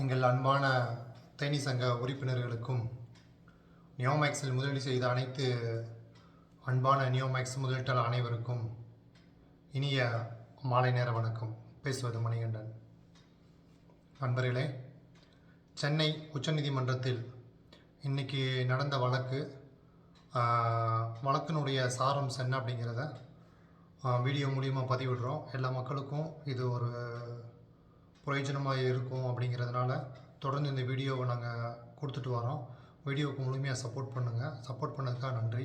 எங்கள் அன்பான தேனி சங்க உறுப்பினர்களுக்கும் நியோமேக்ஸில் முதலீடு செய்த அனைத்து அன்பான நியோமேக்ஸ் முதலீட்டாளர் அனைவருக்கும் இனிய மாலை நேர வணக்கம். பேசுவது மணிகண்டன். நண்பர்களே சென்னை உச்சநீதிமன்றத்தில் இன்னைக்கு நடந்த வழக்கு வழக்கினுடைய சாரம் என்ன அப்படிங்கிறத வீடியோ மூலியமாக பதிவிடுறோம். எல்லா மக்களுக்கும் இது ஒரு பிரயோஜனமாக இருக்கும் அப்படிங்கிறதுனால தொடர்ந்து இந்த வீடியோவை நாங்கள் கொடுத்துட்டு வரோம். வீடியோவுக்கு முழுமையாக சப்போர்ட் பண்ணுங்கள் சப்போர்ட் பண்ணதுக்காக நன்றி.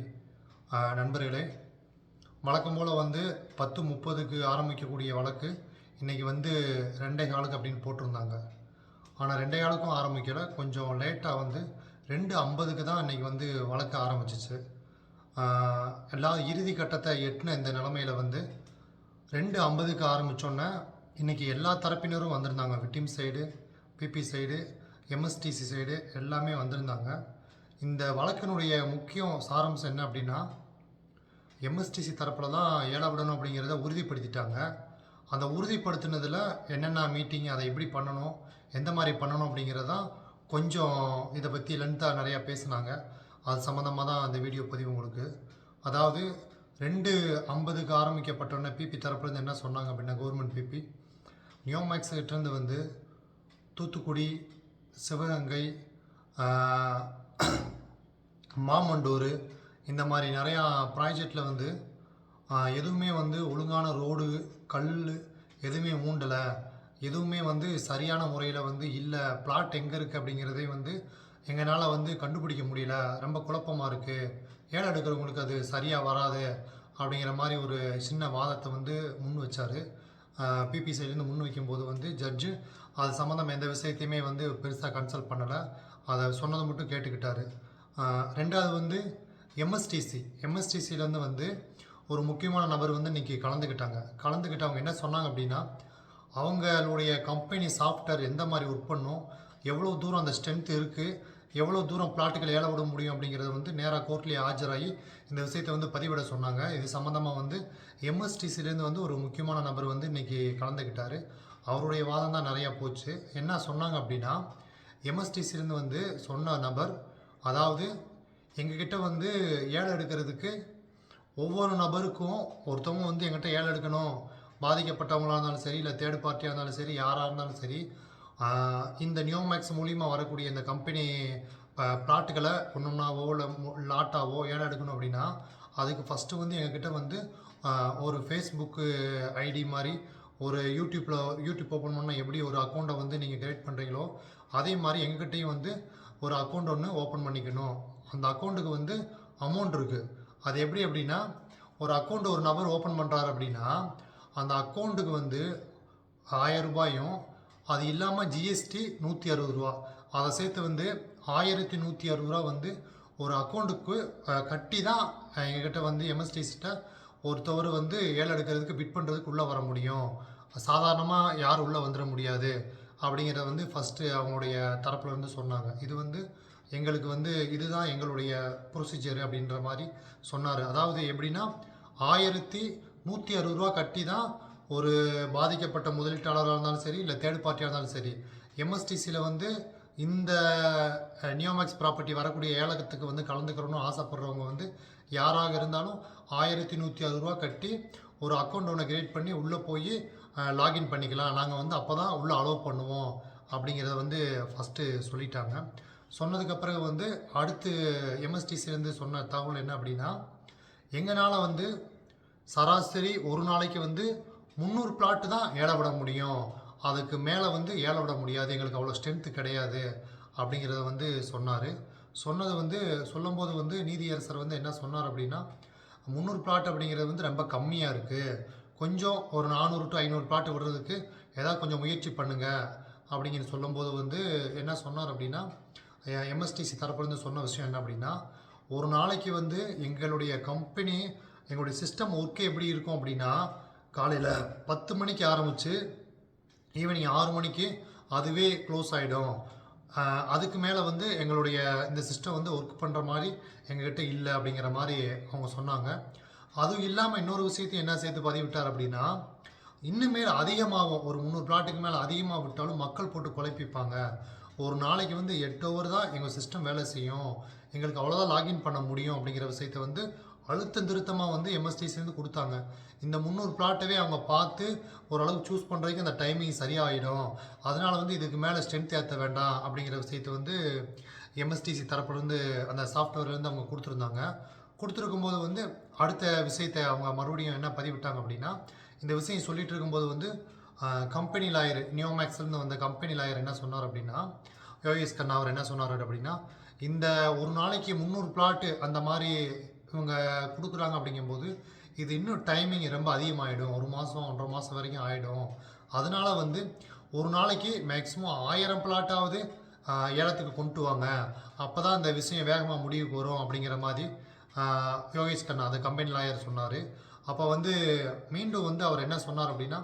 நண்பர்களே வழக்கம் போல் வந்து பத்து முப்பதுக்கு ஆரம்பிக்கக்கூடிய வழக்கு இன்றைக்கி வந்து ரெண்டே காலுக்கு அப்படின்னு போட்டிருந்தாங்க. ஆனால் ரெண்டே காலுக்கும் ஆரம்பிக்கலை. கொஞ்சம் லேட்டாக வந்து ரெண்டு ஐம்பதுக்கு தான் இன்றைக்கி வந்து வழக்கு ஆரம்பிச்சிச்சு. எல்லா இறுதி கட்டத்தை எட்டின இந்த நிலமையில வந்து ரெண்டு ஐம்பதுக்கு ஆரம்பித்தோன்னே இன்றைக்கி எல்லா தரப்பினரும் வந்திருந்தாங்க. Victim side PP side MSTC side எல்லாமே வந்திருந்தாங்க. இந்த வழக்கினுடைய முக்கியம் சாரம்சம் என்ன அப்படின்னா எம்எஸ்டிசி தரப்பில் தான் ஏல விடணும் அப்படிங்கிறத உறுதிப்படுத்திட்டாங்க. அந்த உறுதிப்படுத்தினதில் என்னென்ன மீட்டிங் அதை எப்படி பண்ணணும் எந்த மாதிரி பண்ணணும் அப்படிங்கிறதான் கொஞ்சம் இதை பற்றி லென்த்தாக நிறையா பேசுனாங்க. அது சம்மந்தமாக தான் அந்த வீடியோ பதிவு உங்களுக்கு. அதாவது ரெண்டு ஐம்பதுக்கு ஆரம்பிக்கப்பட்டோன்னே பிபி தரப்புலேருந்து என்ன சொன்னாங்க அப்படின்னா கவர்மெண்ட் பிபி? நியோமேக்ஸ் கிட்டேருந்து வந்து தூத்துக்குடி சிவகங்கை மாமண்டூர் இந்த மாதிரி நிறையா ப்ராஜெக்டில் வந்து எதுவுமே வந்து ஒழுங்கான ரோடு கல் எதுவுமே மூண்டலை. எதுவுமே வந்து சரியான முறையில் வந்து இல்லை. பிளாட் எங்கே இருக்குது அப்படிங்கிறதே வந்து எங்களால் வந்து கண்டுபிடிக்க முடியல. ரொம்ப குழப்பமாக இருக்குது ஏழை எடுக்கிறவங்களுக்கு அது சரியாக வராது அப்படிங்கிற மாதிரி ஒரு சின்ன வாதத்தை வந்து முன் வச்சார். பிபி சைட்லேருந்து முன் வைக்கும்போது வந்து ஜட்ஜு அது சம்மந்தம் எந்த விஷயத்தையுமே வந்து பெருசாக கன்சல்ட் பண்ணலை. அதை சொன்னதை மட்டும் கேட்டுக்கிட்டாரு. ரெண்டாவது வந்து எம்எஸ்டிசி எம்எஸ்டிசிலேருந்து வந்து ஒரு முக்கியமான நபர் வந்து இன்றைக்கி கலந்துக்கிட்டாங்க. கலந்துக்கிட்டு அவங்க என்ன சொன்னாங்க அப்படின்னா அவங்களுடைய கம்பெனி சாஃப்ட்வேர் எந்த மாதிரி ஒர்க் பண்ணும் எவ்வளோ தூரம் அந்த ஸ்ட்ரென்த் இருக்குது எவ்வளோ தூரம் பிளாட்டுகள் ஏல விட முடியும் அப்படிங்கிறது வந்து நேராக கோர்ட்லேயே ஆஜராகி இந்த விஷயத்தை வந்து பதிவிட சொன்னாங்க. இது சம்மந்தமாக வந்து எம்எஸ்டிசிலேருந்து வந்து ஒரு முக்கியமான நபர் வந்து இன்றைக்கி கலந்துக்கிட்டார் அவருடைய வாதம் தான் நிறையா போச்சு. என்ன சொன்னாங்க அப்படின்னா எம்எஸ்டிசிலேருந்து வந்து சொன்ன நபர் அதாவது எங்ககிட்ட வந்து ஏழை எடுக்கிறதுக்கு ஒவ்வொரு நபருக்கும் ஒருத்தவங்க வந்து எங்கிட்ட ஏழை எடுக்கணும். பாதிக்கப்பட்டவங்களாக இருந்தாலும் சரி இல்லை தேர்ட் பார்ட்டியாக இருந்தாலும் சரி யாராக இருந்தாலும் சரி இந்த நியோமேக்ஸ் மூலிமா வரக்கூடிய இந்த கம்பெனி ப்ளாட்டுகளை ஒன்றுனாவோ இல்லை லாட்டாவோ ஏடம் எடுக்கணும் அப்படின்னா அதுக்கு ஃபஸ்ட்டு வந்து எங்ககிட்ட வந்து ஒரு ஃபேஸ்புக்கு ஐடி மாதிரி ஒரு யூடியூப்பில் யூடியூப் ஓப்பன் பண்ணால் எப்படி ஒரு அக்கௌண்ட்டை வந்து நீங்கள் கிரியேட் பண்ணுறீங்களோ அதே மாதிரி எங்ககிட்டையும் வந்து ஒரு அக்கௌண்ட் ஒன்று ஓப்பன் பண்ணிக்கணும். அந்த அக்கௌண்ட்டுக்கு வந்து அமௌண்ட் இருக்குது அது எப்படி அப்படின்னா ஒரு அக்கௌண்ட் ஒரு நபர் ஓப்பன் பண்ணுறாரு அப்படின்னா அந்த அக்கௌண்ட்டுக்கு வந்து ஆயிரம் ரூபாயும் அது இல்லாமல் ஜிஎஸ்டி நூற்றி அறுபது ரூபா. அதை சேர்த்து வந்து ஆயிரத்தி நூற்றி அறுபது ரூபா வந்து ஒரு அக்கௌண்ட்டுக்கு கட்டி தான் எங்கிட்ட எங்ககிட்ட வந்து எம்எஸ்டிசிட்ட ஒருத்தவர் வந்து ஏழை எடுக்கிறதுக்கு பிட் பண்ணுறதுக்கு உள்ளே வர முடியும். சாதாரணமாக யாரும் உள்ளே வந்துட முடியாது. அப்படிங்கிறத வந்து ஃபஸ்ட்டு அவங்களுடைய தரப்புலேருந்து சொன்னாங்க. இது வந்து எங்களுக்கு வந்து இதுதான் எங்களுடைய ப்ரொசீஜர் அப்படின்ற மாதிரி சொன்னார். அதாவது எப்படின்னா ஆயிரத்தி நூற்றி அறுபது ரூபா கட்டி தான் ஒரு பாதிக்கப்பட்ட முதலீட்டாளராக இருந்தாலும் சரி இல்லை தேர்ட் பார்ட்டியாக இருந்தாலும் சரி எம்எஸ்டிசியில் வந்து இந்த நியோமேக்ஸ் ப்ராப்பர்ட்டி வரக்கூடிய ஏலகத்துக்கு வந்து கலந்துக்கிறோன்னு ஆசைப்படுறவங்க வந்து யாராக இருந்தாலும் ஆயிரத்தி நூற்றி அறுபது ரூபா கட்டி ஒரு அக்கௌண்ட் ஒன்று கிரியேட் பண்ணி உள்ளே போய் லாகின் பண்ணிக்கலாம். நாங்கள் வந்து அப்போ தான் உள்ளே அலோவ் பண்ணுவோம் அப்படிங்கிறத வந்து ஃபஸ்ட்டு சொல்லிட்டாங்க. சொன்னதுக்கு பிறகு வந்து அடுத்து எம்எஸ்டிசிலேருந்து சொன்ன தகவல் என்ன அப்படின்னா எங்களால் வந்து சராசரி ஒரு நாளைக்கு வந்து முந்நூறு பிளாட்டு தான் ஏல விட முடியும். அதுக்கு மேலே வந்து ஏல விட முடியாது. எங்களுக்கு அவ்வளோ ஸ்ட்ரென்த்து கிடையாது. அப்படிங்கிறத வந்து சொன்னார். சொன்னது வந்து சொல்லும்போது வந்து நீதியரசர் வந்து என்ன சொன்னார் அப்படின்னா முந்நூறு பிளாட் அப்படிங்கிறது வந்து ரொம்ப கம்மியாக இருக்குது கொஞ்சம் ஒரு நானூறு டு ஐநூறு பிளாட் விடுறதுக்கு ஏதாவது கொஞ்சம் முயற்சி பண்ணுங்கள் அப்படிங்கிற சொல்லும்போது வந்து என்ன சொன்னார் அப்படின்னா எம்எஸ்டிசி தரப்புலேருந்து சொன்ன விஷயம் என்ன அப்படின்னா ஒரு நாளைக்கு வந்து எங்களுடைய கம்பெனி எங்களுடைய சிஸ்டம் ஒர்க்கே எப்படி இருக்கும் அப்படின்னா காலையில் பத்து மணிக்கு ஆரம்பித்து ஈவினிங் ஆறு மணிக்கு அதுவே க்ளோஸ் ஆகிடும் அதுக்கு மேலே வந்து எங்களுடைய இந்த சிஸ்டம் வந்து ஒர்க் பண்ணுற மாதிரி எங்ககிட்ட இல்லை அப்படிங்கிற மாதிரி அவங்க சொன்னாங்க. அதுவும் இல்லாமல் இன்னொரு விஷயத்தையும் என்ன சேர்த்து பதிவிட்டார் அப்படின்னா இன்னுமே அதிகமாகும் ஒரு முந்நூறு பிளாட்டுக்கு மேலே அதிகமாக விட்டாலும் மக்கள் போட்டு குழப்பிப்பாங்க. ஒரு நாளைக்கு வந்து எட்டு ஓவர் தான் எங்கள் சிஸ்டம் வேலை செய்யும். எங்களுக்கு அவ்வளோதான் லாகின் பண்ண முடியும் அப்படிங்கிற விஷயத்தை வந்து அழுத்தம் திருத்தமாக வந்து எம்எஸ்டிசிலேருந்து கொடுத்தாங்க. இந்த முந்நூறு பிளாட்டவே அவங்க பார்த்து ஓரளவுக்கு சூஸ் பண்ணுறதுக்கு அந்த டைமிங் சரியாகிடும் அதனால் வந்து இதுக்கு மேலே ஸ்ட்ரென்த் ஏற்ற வேண்டாம் அப்படிங்கிற விஷயத்தை வந்து எம்எஸ்டிசி தரப்புலேருந்து அந்த சாஃப்ட்வேர்லேருந்து அவங்க கொடுத்துருந்தாங்க. கொடுத்துருக்கும் போது வந்து அடுத்த விஷயத்தை அவங்க மறுபடியும் என்ன பதிவிட்டாங்க அப்படின்னா இந்த விஷயம் சொல்லிகிட்டு இருக்கும்போது வந்து கம்பெனி லாயர் நியோமேக்ஸ்லேருந்து வந்த கம்பெனி லாயர் என்ன சொன்னார் அப்படின்னா யோகேஷ் கண்ணா அவர் என்ன சொன்னார் அப்படின்னா இந்த ஒரு நாளைக்கு முந்நூறு பிளாட்டு அந்த மாதிரி இவங்க கொடுக்குறாங்க அப்படிங்கும்போது இது இன்னும் டைமிங் ரொம்ப அதிகமாகிடும் ஒரு மாதம் ஒன்றரை மாதம் வரைக்கும் ஆகிடும் அதனால வந்து ஒரு நாளைக்கு மேக்ஸிமம் ஆயிரம் பிளாட்டாவது ஏலத்துக்கு கொண்டு வாங்க. அப்போ தான் இந்த விஷயம் வேகமாக முடிவுக்கு வரும் அப்படிங்கிற மாதிரி யோகேஷ் கண்ணா அந்த கம்பெனி லாயர் சொன்னார். அப்போ வந்து மீண்டும் வந்து அவர் என்ன சொன்னார் அப்படின்னா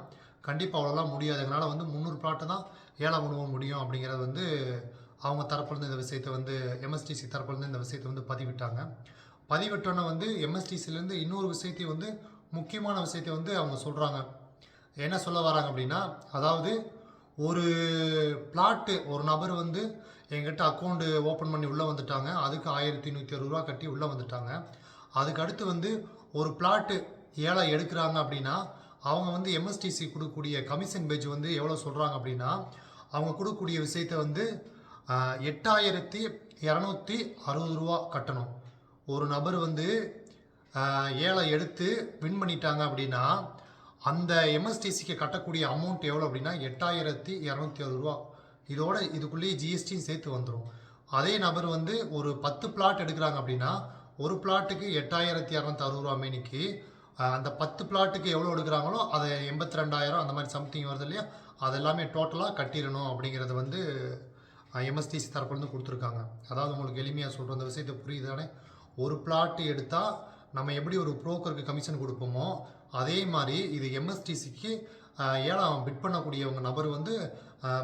கண்டிப்பாக அவ்வளோலாம் முடியாது. எங்களால் வந்து முந்நூறு பிளாட்டு தான் ஏலம் உணவு முடியும் அப்படிங்கிறது வந்து அவங்க தரப்புலேருந்து இந்த விஷயத்தை வந்து எம்எஸ்டிசி தரப்புலேருந்து இந்த விஷயத்தை வந்து பதிவிட்டாங்க. பதிவிட்டோன்னே வந்து எம்எஸ்டிசிலேருந்து இன்னொரு விஷயத்தையும் வந்து முக்கியமான விஷயத்தை வந்து அவங்க சொல்கிறாங்க என்ன சொல்ல வராங்க அப்படின்னா அதாவது ஒரு பிளாட்டு ஒரு நபர் வந்து என்கிட்ட அக்கௌண்ட்டு ஓப்பன் பண்ணி உள்ளே வந்துட்டாங்க. அதுக்கு ஆயிரத்தி நூற்றி அறுபது ரூபா கட்டி உள்ளே வந்துட்டாங்க. அதுக்கு அடுத்து வந்து ஒரு பிளாட்டு ஏழை எடுக்கிறாங்க அப்படின்னா அவங்க வந்து எம்எஸ்டிசி கொடுக்கக்கூடிய கமிஷன் பேஜ் வந்து எவ்வளோ சொல்கிறாங்க அப்படின்னா அவங்க கொடுக்கக்கூடிய விஷயத்தை வந்து எட்டாயிரத்தி இரநூத்தி அறுபது ரூபா கட்டணும். ஒரு நபர் வந்து ஏழை எடுத்து வின் பண்ணிட்டாங்க அப்படின்னா அந்த எம்எஸ்டிசிக்கு கட்டக்கூடிய அமௌண்ட் எவ்வளோ அப்படின்னா எட்டாயிரத்தி இரநூத்தி அறுபது ரூபா. இதோட இதுக்குள்ளேயே ஜிஎஸ்டியும் சேர்த்து வந்துடும் அதே நபர் வந்து ஒரு பத்து பிளாட் எடுக்கிறாங்க அப்படின்னா ஒரு பிளாட்டுக்கு எட்டாயிரத்தி இரநூத்தி அறுபது ரூபா மேனிக்கு அந்த பத்து பிளாட்டுக்கு எவ்வளோ எடுக்கிறாங்களோ அதை எண்பத்தி ரெண்டாயிரம் அந்த மாதிரி சம்திங் வருது இல்லையா? அது எல்லாமே டோட்டலாக கட்டிடணும் அப்படிங்கிறது வந்து எம்எஸ்டிசி தரப்புலேருந்து கொடுத்துருக்காங்க. அதாவது உங்களுக்கு எளிமையாக சொல்கிற அந்த விஷயத்தை புரியுது தானே? ஒரு பிளாட் எடுத்தால் நம்ம எப்படி ஒரு புரோக்கருக்கு கமிஷன் கொடுப்போமோ அதே மாதிரி இது எம்எஸ்டிசிக்கு ஏழாம் பிட் பண்ணக்கூடியவங்க நபர் வந்து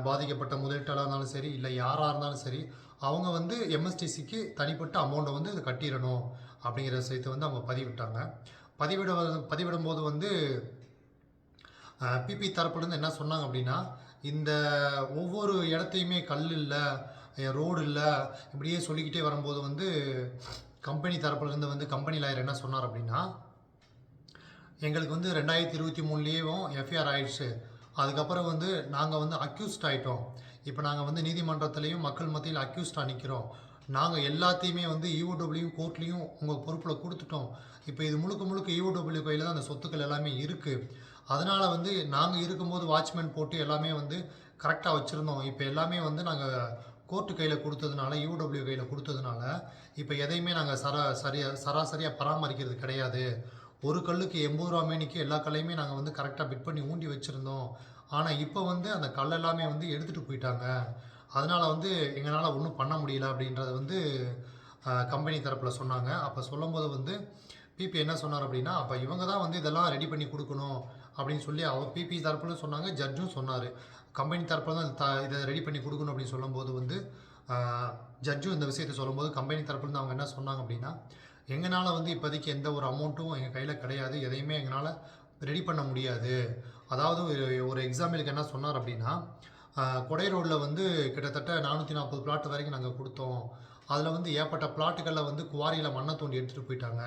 பாதிக்கப்பட்ட முதலீட்டாளராக இருந்தாலும் சரி இல்லை யாராக இருந்தாலும் சரி அவங்க வந்து எம்எஸ்டிசிக்கு தனிப்பட்ட அமௌண்ட்டை வந்து இது கட்டிடணும் அப்படிங்கிற விஷயத்தை வந்து அவங்க பதிவிட்டாங்க. பதிவிட பதிவிடும்போது வந்து பிபி தரப்புலேருந்து என்ன சொன்னாங்க அப்படின்னா இந்த ஒவ்வொரு இடத்தையுமே கல் இல்லை ரோடு இல்லை இப்படியே சொல்லிக்கிட்டே வரும்போது வந்து கம்பெனி தரப்புலேருந்து வந்து கம்பெனி லாயர் என்ன சொன்னார் அப்படின்னா எங்களுக்கு வந்து ரெண்டாயிரத்தி இருபத்தி மூணுலேயும் எஃப்ஐஆர் ஆயிடுச்சு. அதுக்கப்புறம் வந்து நாங்கள் வந்து அக்யூஸ்ட் ஆகிட்டோம் இப்போ நாங்கள் வந்து நீதிமன்றத்துலேயும் மக்கள் மத்தியில் அக்யூஸ்டாக நிற்கிறோம் நாங்கள் எல்லாத்தையுமே வந்து இஓடபிள்யூ கோர்ட்லேயும் உங்கள் பொறுப்பில் கொடுத்துட்டோம். இப்போ இது முழுக்க முழுக்க இஓடபிள்யூ கையில் தான் அந்த சொத்துக்கள் எல்லாமே இருக்குது அதனால் வந்து நாங்கள் இருக்கும்போது வாட்ச்மேன் போட்டு எல்லாமே வந்து கரெக்டாக வச்சுருந்தோம். இப்போ எல்லாமே வந்து நாங்கள் கோர்ட்டு கையில் கொடுத்ததுனால யூடபிள்யூ கையில் கொடுத்ததுனால இப்போ எதையுமே நாங்கள் சரா சரியாக சராசரியாக பராமரிக்கிறது கிடையாது. ஒரு கல்லுக்கு எண்பது ரூபா மேனிக்கு எல்லா கல்லையுமே நாங்கள் வந்து கரெக்டாக பிட் பண்ணி ஊண்டி வச்சுருந்தோம். ஆனால் இப்போ வந்து அந்த கல் எல்லாமே வந்து எடுத்துகிட்டு போயிட்டாங்க. அதனால் வந்து எங்களால் ஒன்றும் பண்ண முடியல அப்படின்றத வந்து கம்பெனி தரப்பில் சொன்னாங்க. அப்போ சொல்லும்போது வந்து பிபி என்ன சொன்னார் அப்படின்னா அப்போ இவங்க தான் வந்து இதெல்லாம் ரெடி பண்ணி கொடுக்கணும். அப்படின்னு சொல்லி அவர் பிபி தரப்புல சொன்னாங்க ஜட்ஜும் சொன்னார். கம்பெனி தரப்பில் தான் த இதை ரெடி பண்ணி கொடுக்கணும் அப்படின்னு சொல்லும்போது வந்து ஜட்ஜும் இந்த விஷயத்தை சொல்லும்போது கம்பெனி தரப்புலேருந்து அவங்க என்ன சொன்னாங்க அப்படின்னா எங்களால் வந்து இப்போதைக்கு எந்த ஒரு அமௌண்ட்டும் எங்கள் கையில் கிடையாது எதையுமே எங்களால் ரெடி பண்ண முடியாது. அதாவது ஒரு- எக்ஸாம்பிளுக்கு என்ன சொன்னார் அப்படின்னா கொடை ரோட்டில் வந்து கிட்டத்தட்ட நானூற்றி நாற்பது பிளாட் வரைக்கும் நாங்கள் கொடுத்தோம். அதில் வந்து ஏற்பட்ட பிளாட்டுகளில் வந்து குவாரியில் மண்ணை தோண்டி எடுத்துகிட்டு போயிட்டாங்க.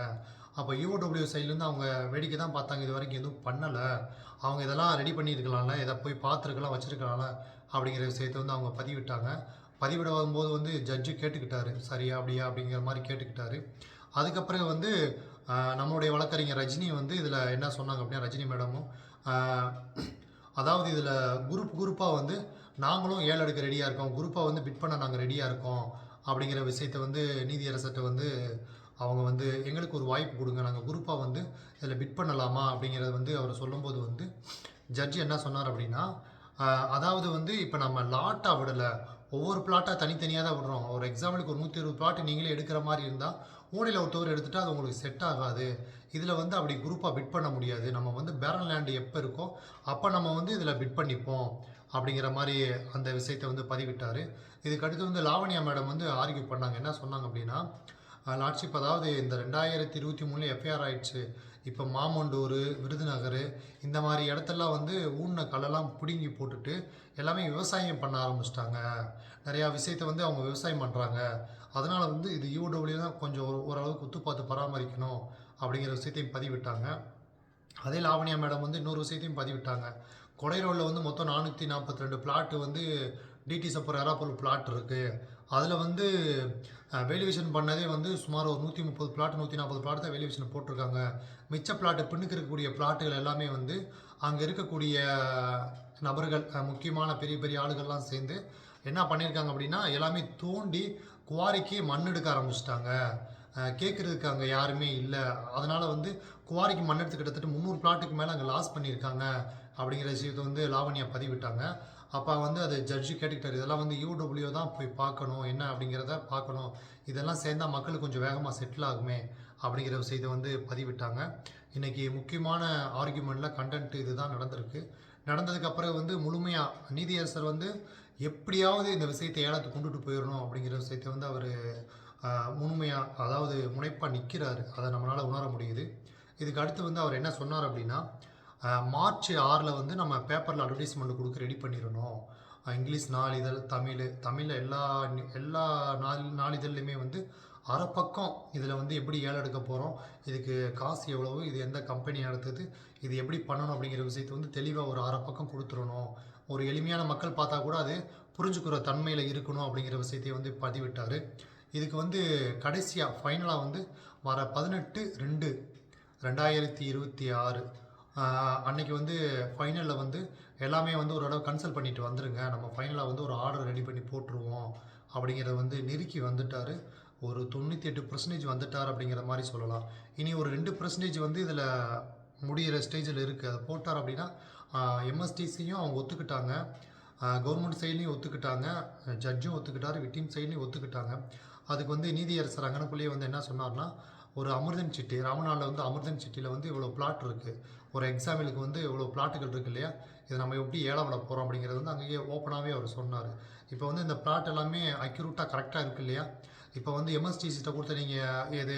அப்போ யூஓடபிள்யூ சைட்லேருந்து அவங்க வேடிக்கை தான் பார்த்தாங்க. இது வரைக்கும் எதுவும் பண்ணலை. அவங்க இதெல்லாம் ரெடி பண்ணியிருக்கலாம்ல. இதை போய் பார்த்துருக்கலாம் வச்சுருக்கலாம்ல அப்படிங்கிற விஷயத்தை வந்து அவங்க பதிவிட்டாங்க. பதிவிட வரும்போது வந்து ஜட்ஜு கேட்டுக்கிட்டாரு. சரியா அப்படியா அப்படிங்கிற மாதிரி கேட்டுக்கிட்டாரு. அதுக்கப்புறம் வந்து நம்மளுடைய வழக்கறிஞர் ரஜினி வந்து இதில் என்ன சொன்னாங்க அப்படின்னா ரஜினி மேடமும் அதாவது இதில் குரூப் குரூப்பாக வந்து நாங்களும் ஏழு எடுக்க ரெடியாக இருக்கோம். குரூப்பாக வந்து பிட் பண்ண நாங்கள் ரெடியாக இருக்கோம் அப்படிங்கிற விஷயத்தை வந்து நீதியரசர்கிட்ட வந்து அவங்க வந்து எங்களுக்கு ஒரு வாய்ப்பு கொடுங்க நாங்கள் குரூப்பாக வந்து இதில் பிட் பண்ணலாமா அப்படிங்கிறத வந்து அவர் சொல்லும்போது வந்து ஜட்ஜி என்ன சொன்னார் அப்படின்னா அதாவது வந்து இப்போ நம்ம லாட்டாக விடலை ஒவ்வொரு பிளாட்டாக தனித்தனியாக தான் விடுறோம். ஒரு எக்ஸாம்பிளுக்கு ஒரு நூற்றி இருபது பிளாட் நீங்களே எடுக்கிற மாதிரி இருந்தால் மூலையில் ஒருத்தவர் எடுத்துட்டா அது உங்களுக்கு செட் ஆகாது. இதில் வந்து அப்படி குரூப்பாக பிட் பண்ண முடியாது. நம்ம வந்து பேரன் லேண்டு எப்போ இருக்கோ அப்போ நம்ம வந்து இதில் பிட் பண்ணிப்போம் அப்படிங்கிற மாதிரி அந்த விஷயத்தை வந்து பதிவிட்டார். இதுக்கு அடுத்து வந்து லாவணியா மேடம் வந்து ஆர்கியூ பண்ணாங்க. என்ன சொன்னாங்க அப்படின்னா லார்ட்ஷிப் அதாவது இந்த ரெண்டாயிரத்தி இருபத்தி மூணில் எஃப்ஐஆர் ஆயிடுச்சு. இப்போ மாமண்டூர் விருதுநகர் இந்த மாதிரி இடத்தெல்லாம் வந்து ஊன கல்லெல்லாம் பிடுங்கி போட்டுட்டு எல்லாமே விவசாயம் பண்ண ஆரம்பிச்சிட்டாங்க. நிறையா விஷயத்தை வந்து அவங்க விவசாயம் பண்ணுறாங்க அதனால் வந்து இது யூடபிள்யூ தான் கொஞ்சம் ஓரளவுக்கு உத்து பார்த்து பராமரிக்கணும் அப்படிங்கிற விஷயத்தையும் பதிவிட்டாங்க. அதே லாவண்யா மேடம் வந்து இன்னொரு விஷயத்தையும் பதிவிட்டாங்க. கொடை ரோடில் வந்து மொத்தம் நானூற்றி நாற்பத்தி ரெண்டு பிளாட்டு வந்து டிடி சப்பர் ஏராப்பூர் பிளாட் இருக்குது அதில் வந்து வேல்யூவேஷன் பண்ணதே வந்து சுமார் ஒரு நூற்றி முப்பது பிளாட் நூற்றி நாற்பது பிளாட் தான் வேல்யூவேஷன் போட்டிருக்காங்க. மிச்ச பிளாட்டு பின்னுக்கு இருக்கக்கூடிய பிளாட்டுகள் எல்லாமே வந்து அங்கே இருக்கக்கூடிய நபர்கள் முக்கியமான பெரிய பெரிய ஆளுகள்லாம் சேர்ந்து என்ன பண்ணியிருக்காங்க அப்படின்னா எல்லாமே தோண்டி குவாரிக்கு மண் எடுக்க ஆரம்பிச்சிட்டாங்க கேட்குறதுக்கு அங்கே யாருமே இல்லை. அதனால் வந்து குவாரிக்கு மண் எடுத்து கிட்டத்தட்ட முந்நூறு பிளாட்டுக்கு மேலே அங்கே லாஸ் பண்ணியிருக்காங்க. அப்படிங்கிற விஷயத்தை வந்து லாவண்யா பதிவிட்டாங்க. அப்போ வந்து அது ஜட்ஜு கேட்டுக்கிட்டார். இதெல்லாம் வந்து யூடபிள்யூ தான் போய் பார்க்கணும். என்ன அப்படிங்கிறத பார்க்கணும். இதெல்லாம் சேர்ந்தால் மக்களுக்கு கொஞ்சம் வேகமாக செட்டில் ஆகுமே அப்படிங்கிற விஷயத்தை வந்து பதிவிட்டாங்க. இன்றைக்கி முக்கியமான ஆர்குமெண்ட்டில் கண்டென்ட் இதுதான் நடந்திருக்கு. நடந்ததுக்கப்புறம் வந்து முழுமையாக நீதியரசர் வந்து எப்படியாவது இந்த விஷயத்தை ஏலத்துக்கு கொண்டுட்டு போயிடணும் அப்படிங்கிற விஷயத்தை வந்து அவர் முழுமையாக அதாவது முனைப்பாக நிற்கிறாரு அதை நம்மளால் உணர முடியுது. இதுக்கு அடுத்து வந்து அவர் என்ன சொன்னார் அப்படின்னா மார்ச் ஆறில் வந்து நம்ம பேப்பரில் அட்வர்டைஸ்மெண்ட் கொடுக்க ரெடி பண்ணிடணும். இங்கிலீஷ் நாளிதழ் தமிழ் தமிழில் எல்லா எல்லா நாள் நாளிதழ்லையுமே வந்து அரை பக்கம் இதில் வந்து எப்படி ஏழை எடுக்க போகிறோம் இதுக்கு காசு எவ்வளவு இது எந்த கம்பெனி நடத்துது இது எப்படி பண்ணணும் அப்படிங்கிற விஷயத்தை வந்து தெளிவாக ஒரு அரை பக்கம் கொடுத்துடணும். ஒரு எளிமையான மக்கள் பார்த்தா கூட அது புரிஞ்சுக்கிற தன்மையில் இருக்கணும் அப்படிங்கிற விஷயத்தை வந்து பதிவிட்டார். இதுக்கு வந்து கடைசியாக ஃபைனலாக வந்து வர பதினெட்டு ரெண்டு ரெண்டாயிரத்தி இருபத்தி ஆறு அன்னைக்கு வந்து ஃபைனலில் வந்து எல்லாமே வந்து ஒரு தடவை கன்சல்ட் பண்ணிட்டு வந்துருங்க. நம்ம ஃபைனலாக வந்து ஒரு ஆர்டர் ரெடி பண்ணி போட்டுருவோம். அப்படிங்கிறத வந்து நெருக்கி வந்துட்டார். ஒரு தொண்ணூற்றி எட்டு பர்சன்டேஜ் வந்துட்டார் அப்படிங்கிற மாதிரி சொல்லலாம். இனி ஒரு ரெண்டு பர்சன்டேஜ் வந்து இதில் முடிகிற ஸ்டேஜில் இருக்குது அதை போட்டார் அப்படின்னா எம்எஸ்டிசியும் அவங்க ஒத்துக்கிட்டாங்க. கவர்மெண்ட் சைட்லேயும் ஒத்துக்கிட்டாங்க. ஜட்ஜும் ஒத்துக்கிட்டார். விக்டிம் சைட்லேயும் ஒத்துக்கிட்டாங்க. அதுக்கு வந்து நீதியரசர் அங்கனக்குள்ளேயே வந்து என்ன சொன்னார்னா ஒரு அமிர்தன் சிட்டி ராமநாளில் வந்து அமிர்தன் சிட்டியில் வந்து இவ்வளோ பிளாட் இருக்குது ஒரு எக்ஸாம்பிளுக்கு வந்து இவ்வளோ பிளாட்டுகள் இருக்கு இல்லையா? இதை நம்ம எப்படி ஏலம் விட போகிறோம் அப்படிங்கிறது வந்து அங்கேயே ஓப்பனாகவே அவர் சொன்னார். இப்போ வந்து இந்த பிளாட் எல்லாமே அக்யூரேட்டாக கரெக்டாக இருக்கு இல்லையா? இப்போ வந்து எம்எஸ்டிசிட்ட கொடுத்து நீங்கள் இது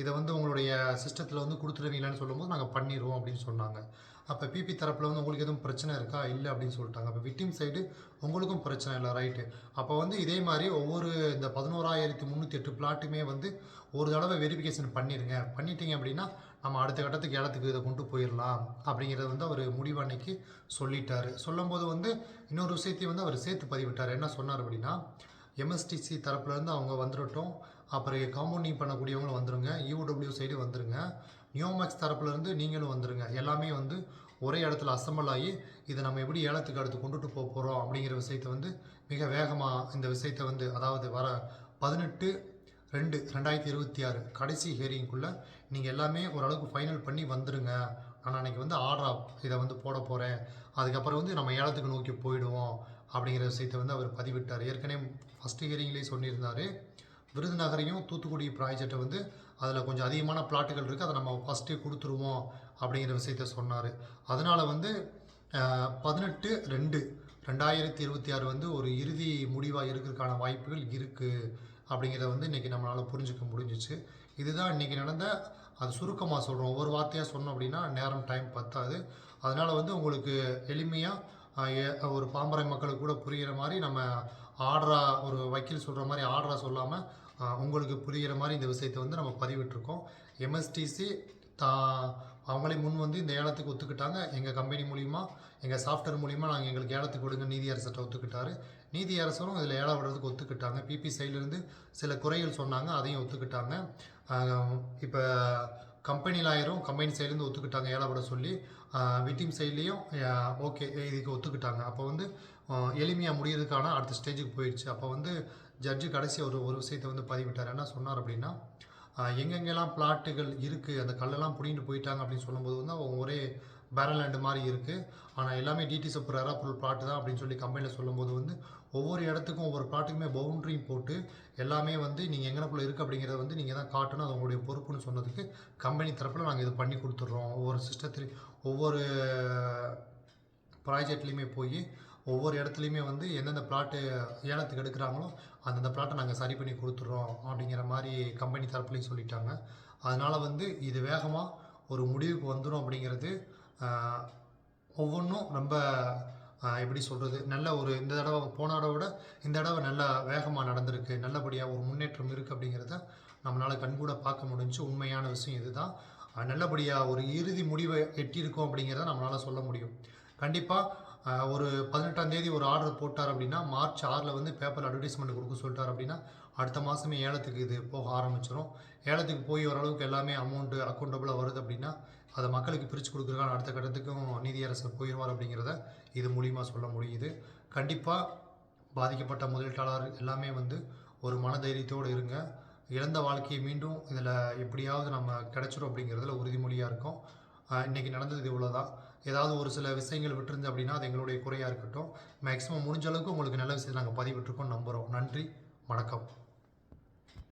இதை வந்து உங்களுடைய சிஸ்டத்தில் வந்து கொடுத்துருவீங்களான்னு சொல்லும்போது நாங்கள் பண்ணிடுவோம் அப்படின்னு சொன்னாங்க. அப்போ பிபி தரப்பில் வந்து உங்களுக்கு எதுவும் பிரச்சனை இருக்கா? இல்லை அப்படின்னு சொல்லிட்டாங்க. அப்போ விக்டிம் சைடு உங்களுக்கும் பிரச்சனை இல்லை ரைட்டு அப்போ வந்து இதே மாதிரி ஒவ்வொரு இந்த பதினோராயிரத்தி முந்நூற்றி எட்டு பிளாட்டுமே வந்து ஒரு தடவை வெரிஃபிகேஷன் பண்ணிடுங்க. பண்ணிட்டீங்க அப்படின்னா நம்ம அடுத்த கட்டத்துக்கு இடத்துக்கு இதை கொண்டு போயிடலாம் அப்படிங்கிறத வந்து அவர் முடிவு அன்னைக்கு சொல்லிட்டார். சொல்லும்போது வந்து இன்னொரு விஷயத்தையும் வந்து அவர் சேர்த்து பதிவிட்டார். என்ன சொன்னார் அப்படின்னா எம்எஸ்டிசி தரப்புலேருந்து அவங்க வந்துடட்டும். அப்புறம் காம்பவுண்டிங் பண்ணக்கூடியவங்களும் வந்துருங்க. யூடபிள்யூ சைடு வந்துருங்க. நியோமேக்ஸ் தரப்புலேருந்து நீங்களும் வந்துருங்க. எல்லாமே வந்து ஒரே இடத்துல அசம்பிள் ஆகி இதை நம்ம எப்படி ஏலத்துக்கு அடுத்து கொண்டுட்டு போக போகிறோம் அப்படிங்கிற விஷயத்தை வந்து மிக வேகமாக இந்த விஷயத்தை வந்து அதாவது வர பதினெட்டு ரெண்டு ரெண்டாயிரத்தி இருபத்தி ஆறு கடைசி ஹியரிங்குள்ளே நீங்கள் எல்லாமே ஓரளவுக்கு ஃபைனல் பண்ணி வந்துடுங்க நான் அன்றைக்கி வந்து ஆர்டர் இதை வந்து போட போகிறேன் அதுக்கப்புறம் வந்து நம்ம ஏலத்துக்கு நோக்கி போயிடுவோம் அப்படிங்கிற விஷயத்தை வந்து அவர் பதிவிட்டார். ஏற்கனவே ஃபஸ்ட்டு ஹியரிங்லேயே சொல்லியிருந்தார். விருதுநகரையும் தூத்துக்குடி ப்ராஜெக்டை வந்து அதில் கொஞ்சம் அதிகமான பிளாட்டுகள் இருக்குது அதை நம்ம ஃபஸ்ட்டு கொடுத்துருவோம் அப்படிங்கிற விஷயத்த சொன்னார். அதனால் வந்து பதினெட்டு ரெண்டு ரெண்டாயிரத்தி இருபத்தி ஆறு வந்து ஒரு இறுதி முடிவாக இருக்கிறதுக்கான வாய்ப்புகள் இருக்குது அப்படிங்கிறத வந்து இன்றைக்கி நம்மளால் புரிஞ்சுக்க முடிஞ்சிச்சு. இதுதான் இன்றைக்கி நடந்த அது சுருக்கமாக சொல்கிறோம் ஒவ்வொரு வார்த்தையாக சொன்னோம் அப்படின்னா நேரம் டைம் பத்தாது. அதனால் வந்து உங்களுக்கு எளிமையாக ஒரு பாம்பரை மக்களுக்கு கூட புரிகிற மாதிரி நம்ம ஆர்டராக ஒரு வக்கீல் சொல்கிற மாதிரி ஆர்டராக சொல்லாமல் உங்களுக்கு புரிகிற மாதிரி இந்த விஷயத்தை வந்து நம்ம பதிவிட்டிருக்கோம். எம்எஸ்டிசி தா அவங்களே முன் வந்து இந்த ஏலத்துக்கு ஒத்துக்கிட்டாங்க. எங்கள் கம்பெனி மூலிமா எங்கள் சாஃப்ட்வேர் மூலிமா நாங்கள் எங்களுக்கு ஏலத்துக்கு கொடுங்க நீதி அரசர்கிட்ட ஒத்துக்கிட்டாரு. நீதி அரசரும் இதில் ஏலம் விடுறதுக்கு ஒத்துக்கிட்டாங்க. பிபி சைட்லேருந்து சில குறைகள் சொன்னாங்க அதையும் ஒத்துக்கிட்டாங்க. இப்போ கம்பெனி லாயரும் கம்பெனி சைட்லேருந்து ஒத்துக்கிட்டாங்க ஏலம் விட சொல்லி. விக்டிம் சைட்லேயும் ஓகே இதுக்கு ஒத்துக்கிட்டாங்க. அப்போ வந்து எளிமையாக முடியறதுக்கான அடுத்த ஸ்டேஜுக்கு போயிடுச்சு அப்போ வந்து ஜட்ஜு கடைசி ஒரு ஒரு விஷயத்தை வந்து பதிவிட்டார். என்ன சொன்னார் அப்படின்னா எங்கெங்கெல்லாம் பிளாட்டுகள் இருக்குது அந்த கல்லெல்லாம் பிடிங்கிட்டு போயிட்டாங்க அப்படின்னு சொல்லும்போது வந்து அவங்க ஒரே பேரலேண்டு மாதிரி இருக்குது ஆனால் எல்லாமே டிடி சப்பர் எராப்பொருள் பிளாட்டு தான் அப்படின்னு சொல்லி கம்பெனியில் சொல்லும்போது வந்து ஒவ்வொரு இடத்துக்கும் ஒவ்வொரு பிளாட்டுக்குமே பவுண்ட்ரியும் போட்டு எல்லாமே வந்து நீங்கள் எங்கனக்குள்ளே இருக்குது அப்படிங்கிறத வந்து நீங்கள் தான் காட்டணும். அது உங்களுடைய பொறுப்புன்னு சொன்னதுக்கு கம்பெனி தரப்பில் நாங்கள் இது பண்ணி கொடுத்துட்றோம். ஒவ்வொரு சிஸ்டத்துலேயும் ஒவ்வொரு ப்ராஜெக்ட்லேயுமே போய் ஒவ்வொரு இடத்துலையுமே வந்து எந்தெந்த பிளாட்டு ஏலத்துக்கு எடுக்கிறாங்களோ அந்தந்த பிளாட்டை நாங்கள் சரி பண்ணி கொடுத்துட்றோம் அப்படிங்கிற மாதிரி கம்பெனி தரப்புலையும் சொல்லிட்டாங்க. அதனால் வந்து இது வேகமாக ஒரு முடிவுக்கு வந்துடும் அப்படிங்கிறது ஒவ்வொன்றும் ரொம்ப எப்படி சொல்கிறது நல்ல ஒரு இந்த தடவை போன தடவை விட இந்த தடவை நல்லா வேகமாக நடந்திருக்கு நல்லபடியாக ஒரு முன்னேற்றம் இருக்குது அப்படிங்கிறத நம்மளால் கண்கூட பார்க்க முடிஞ்சு உண்மையான விஷயம் இதுதான். நல்லபடியாக ஒரு இறுதி முடிவை எட்டியிருக்கோம் அப்படிங்கிறத நம்மளால் சொல்ல முடியும். கண்டிப்பாக ஒரு பதினெட்டாம் தேதி ஒரு ஆர்டர் போட்டார் அப்படின்னா மார்ச் ஆறில் வந்து பேப்பர் அட்வர்டைஸ்மெண்ட் கொடுக்க சொல்லிட்டார் அப்படின்னா அடுத்த மாதமே ஏலத்துக்கு இது போக ஆரம்பிச்சிடும் ஏலத்துக்கு போய் ஓரளவுக்கு எல்லாமே அமௌண்ட்டு அக்கௌண்டபுளாக வருது அப்படின்னா அதை மக்களுக்கு பிரித்து கொடுக்குறாங்க அடுத்த கட்டத்துக்கும் நீதியரசர் போயிடுவார் அப்படிங்கிறத இது மூலியமாக சொல்ல முடியுது. கண்டிப்பாக பாதிக்கப்பட்ட முதலீட்டாளர் எல்லாமே வந்து ஒரு மனதைரியத்தோடு இருங்க. இழந்த வாழ்க்கையை மீண்டும் இதில் எப்படியாவது நம்ம கிடைச்சிரும் அப்படிங்கிறதுல உறுதிமொழியாக இருக்கும். இன்றைக்கி நடந்தது இது இவ்வளோதான் ஏதாவது ஒரு சில விஷயங்கள் விட்டுருந்து அப்படின்னா அது எங்களுடைய குறையாக இருக்கட்டும். மேக்ஸிமம் முடிஞ்ச அளவுக்கு உங்களுக்கு நல்ல விஷயத்தை நாங்கள் பதிவிட்டிருக்கோம் நம்புகிறோம் நன்றி. வணக்கம்.